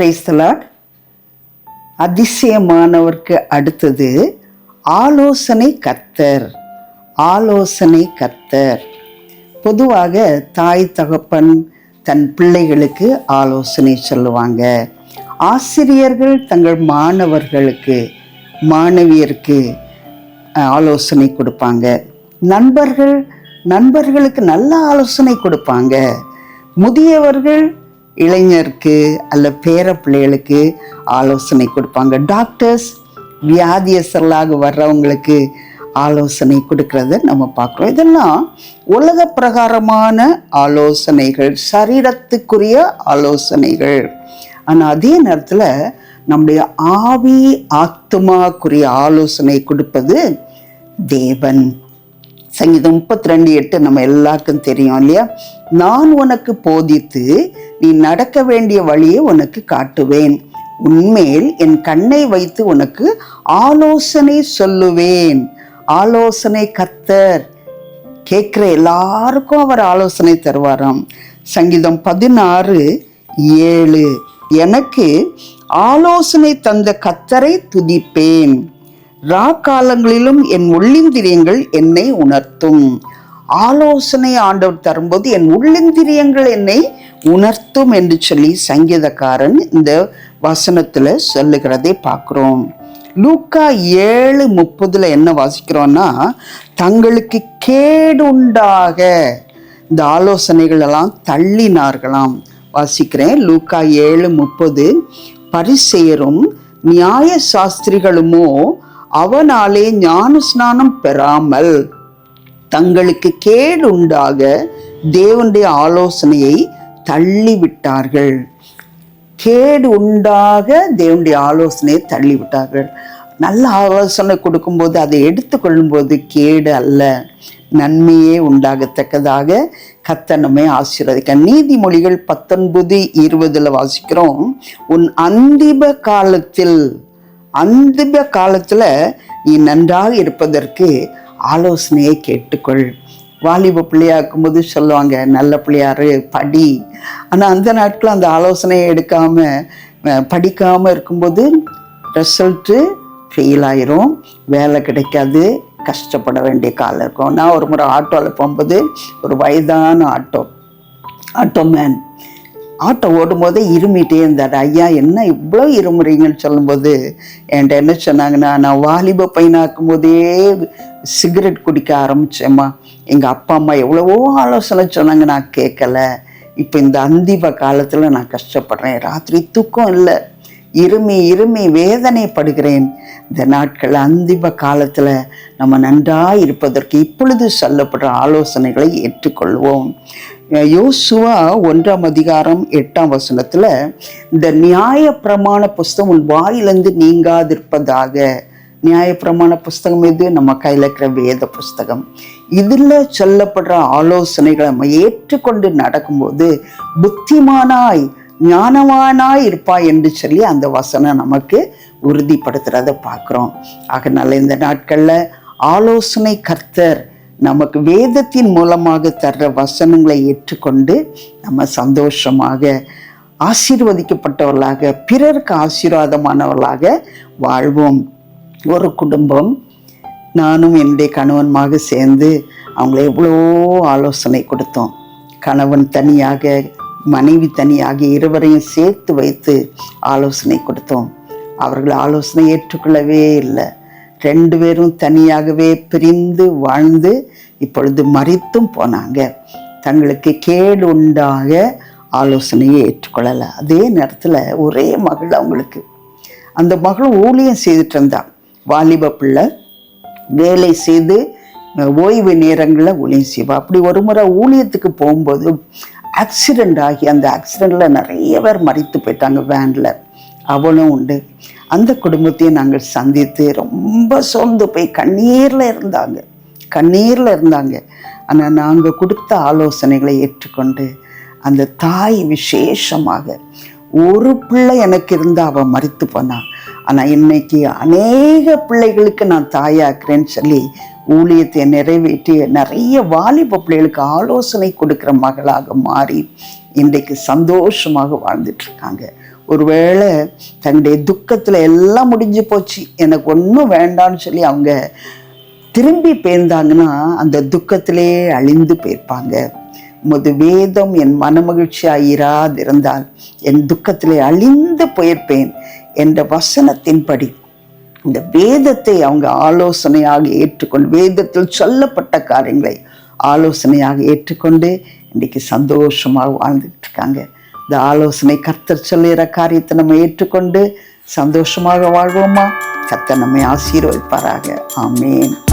Praise the Lord அதிசயமானவருக்கு அடுத்தது ஆலோசனை கத்தர் ஆலோசனை கத்தர் பொதுவாக தாய் தகப்பன் தன் பிள்ளைகளுக்கு ஆலோசனை சொல்லுவாங்க. ஆசிரியர்கள் தங்கள் மாணவர்களுக்கு மாணவியருக்கு ஆலோசனை கொடுப்பாங்க. நண்பர்கள் நண்பர்களுக்கு நல்ல ஆலோசனை கொடுப்பாங்க. முதியவர்கள் இளைஞருக்கு அல்ல பேர பிள்ளைகளுக்கு ஆலோசனை கொடுப்பாங்க. டாக்டர்ஸ் வியாதியஸ்தர்களாக வர்றவங்களுக்கு ஆலோசனை கொடுக்கறத நம்ம பார்க்குறோம். இதெல்லாம் உலக பிரகாரமான ஆலோசனைகள் சரீரத்துக்குரிய ஆலோசனைகள். ஆனால் அதே நேரத்தில் நம்முடைய ஆவி ஆத்மாக்குரிய ஆலோசனை கொடுப்பது தேவன். சங்கீதம் முப்பத்தி ரெண்டு எட்டு நம்ம எல்லாருக்கும் தெரியும் இல்லையா? நான் உனக்கு போதித்து நீ நடக்க வேண்டிய வழியை உனக்கு காட்டுவேன். உன்மேல் என் கண்ணை வைத்து உனக்கு ஆலோசனை சொல்லுவேன். ஆலோசனை கத்தர். கேட்குற எல்லாருக்கும் அவர் ஆலோசனை தருவாராம். சங்கீதம் பதினாறு ஏழு. எனக்கு ஆலோசனை தந்த கத்தரை துதிப்பேன். ரா காலங்களிலும் என் ஒள்ளிந்திரியங்கள் என்னை உணர்த்தும். ஆலோசனை ஆண்டவர் தரும்போது என் உள்ளிந்திரியங்கள் என்னை உணர்த்தும் என்று சொல்லி சங்கீதக்காரன் இந்த வசனத்தில் சொல்லுகிறதை பார்க்குறோம். லூக்கா ஏழு முப்பதில் என்ன வாசிக்கிறோன்னா தங்களுக்கு கேடு உண்டாக இந்த ஆலோசனைகளெல்லாம் தள்ளினார்களாம். வாசிக்கிறேன். லூக்கா ஏழு முப்பது பரிசெயரும் நியாய சாஸ்திரிகளுமோ அவனாலே ஞான ஸ்நானம் பெறாமல் தங்களுக்கு கேடு உண்டாக தேவனுடைய ஆலோசனையை தள்ளிவிட்டார்கள். கேடு உண்டாக தேவனுடைய ஆலோசனையை தள்ளிவிட்டார்கள். நல்ல ஆலோசனை கொடுக்கும்போது அதை எடுத்துக்கொள்ளும்போது கேடு அல்ல. நன்மையே உண்டாகத்தக்கதாக கத்தனமே ஆசீர்வதிக்க. நீதிமொழிகள் பத்தொன்பது இருபதில் வாசிக்கிறோம். உன் அந்திப காலத்தில் அந்திப காலத்தில் நீ நன்றாக இருப்பதற்கு ஆலோசனையை கேட்டுக்கொள். வாலிப பிள்ளையா இருக்கும்போது சொல்லுவாங்க நல்ல பிள்ளையாரு படி. ஆனால் அந்த நாட்களில் அந்த ஆலோசனையை எடுக்காமல் படிக்காமல் இருக்கும்போது ரிசல்ட்டு ஃபெயில் ஆயிரும். வேலை கிடைக்காது கஷ்டப்பட வேண்டிய காலம் இருக்கும். நான் ஒரு முறை ஆட்டோவில் போகும்போது ஒரு வயதான ஆட்டோ ஆட்டோ மேன் ஆட்டோ இருமிட்டே இருந்தார். ஐயா என்ன இவ்வளோ இருமுறீங்கன்னு சொல்லும்போது என்கிட்ட என்ன சொன்னாங்கன்னா நான் வாலிப பையனாக்கும் போதே சிகரெட் குடிக்க ஆரம்பித்தேம்மா எங்கள் அப்பா அம்மா எவ்வளவோ ஆலோசனை சொன்னாங்க நான் கேட்கல. இப்போ இந்த அந்திப காலத்தில் நான் கஷ்டப்படுறேன். ராத்திரி தூக்கம் இல்லை. இருமி இருமி வேதனைப்படுகிறேன். இந்த நாட்கள் அந்திப காலத்தில் நம்ம நன்றாக இருப்பதற்கு இப்பொழுது சொல்லப்படுற ஆலோசனைகளை ஏற்றுக்கொள்வோம். யோசுவா ஒன்றாம் அதிகாரம் எட்டாம் வசனத்தில் இந்த நியாய பிரமாண புஸ்தகம் உன் வாயிலிருந்து நீங்காதிருப்பதாக நியாயப்பிரமாண புஸ்தகம் இது நம்ம கையில் இருக்கிற வேத புஸ்தகம். இதில் சொல்லப்படுற ஆலோசனைகளை நம்ம ஏற்றுக்கொண்டு நடக்கும்போது புத்திமானாய் ஞானவானாய் இருப்பாய் என்று சொல்லி அந்த வசனம் நமக்கு உறுதிப்படுத்துகிறத பார்க்குறோம். ஆகனால இந்த நாட்களில் ஆலோசனை கர்த்தர் நமக்கு வேதத்தின் மூலமாக தர்ற வசனங்களை ஏற்றுக்கொண்டு நம்ம சந்தோஷமாக ஆசீர்வதிக்கப்பட்டவர்களாக பிறருக்கு ஆசீர்வாதமானவர்களாக வாழ்வோம். ஒரு குடும்பம் நானும் என்னுடைய கணவனுமாக சேர்ந்து அவங்கள எவ்வளோ ஆலோசனை கொடுத்தோம். கணவன் தனியாக மனைவி தனியாக இருவரையும் சேர்த்து வைத்து ஆலோசனை கொடுத்தோம். அவர்கள் ஆலோசனை ஏற்றுக்கொள்ளவே இல்லை. ரெண்டு பேரும் தனியாகவே பிரிந்து வாழ்ந்து இப்பொழுது மறித்தும் போனாங்க. தங்களுக்கு கேடு உண்டாக ஆலோசனையை ஏற்றுக்கொள்ளலை. அதே நேரத்தில் ஒரே மகள் அவங்களுக்கு. அந்த மகள் ஊழியம் செய்துட்டு இருந்தான் வாலிப பிள்ளை வேலை செய்து ஓய்வு நேரங்களில் ஊழியம் செய்வா. அப்படி ஒரு முறை ஊழியத்துக்கு போகும்போது ஆக்சிடெண்ட் ஆகி அந்த ஆக்சிடெண்ட்டில் நிறைய பேர் மறித்து போயிட்டாங்க வேனில் அவளும் உண்டு. அந்த குடும்பத்தையும் நாங்கள் சந்தித்து ரொம்ப சோர்ந்து போய் கண்ணீரில் இருந்தாங்க. கண்ணீரில் இருந்தாங்க. ஆனால் நாங்கள் கொடுத்த ஆலோசனைகளை ஏற்றுக்கொண்டு அந்த தாய் விசேஷமாக ஒரு பிள்ளை எனக்கு இருந்தால் அவள் மறித்து போனான் ஆனால் இன்னைக்கு அநேக பிள்ளைகளுக்கு நான் தாயாக்குறேன்னு சொல்லி ஊழியத்தை நிறைவேற்றி நிறைய வாலிப பிள்ளைகளுக்கு ஆலோசனை கொடுக்குற மகளாக மாறி இன்றைக்கு சந்தோஷமாக வாழ்ந்துட்டு இருக்காங்க ஒருவேளை தன்னுடைய துக்கத்தில் எல்லாம் முடிஞ்சு போச்சு எனக்கு ஒன்றும் வேண்டாம்னு சொல்லி அவங்க திரும்பி போயிருந்தாங்கன்னா அந்த துக்கத்திலே அழிந்து போயிருப்பாங்க. உமது வேதம் என் மனமகிழ்ச்சியாக இராதிருந்தால் என் துக்கத்திலே அழிந்து போயிருப்பேன். என்ற வசனத்தின்படி இந்த வேதத்தை அவங்க ஆலோசனையாக ஏற்றுக்கொண்டு வேதத்தில் சொல்லப்பட்ட காரியங்களை ஆலோசனையாக ஏற்றுக்கொண்டு இன்றைக்கி சந்தோஷமாக வாழ்ந்துக்கிட்டு இருக்காங்க. இந்த ஆலோசனை கர்த்தர் சொல்லுகிற காரியத்தை நம்ம ஏற்றுக்கொண்டு சந்தோஷமாக வாழ்வோமா? கர்த்தர் நம்மை ஆசீர்வதிப்பாராக. ஆமேன்.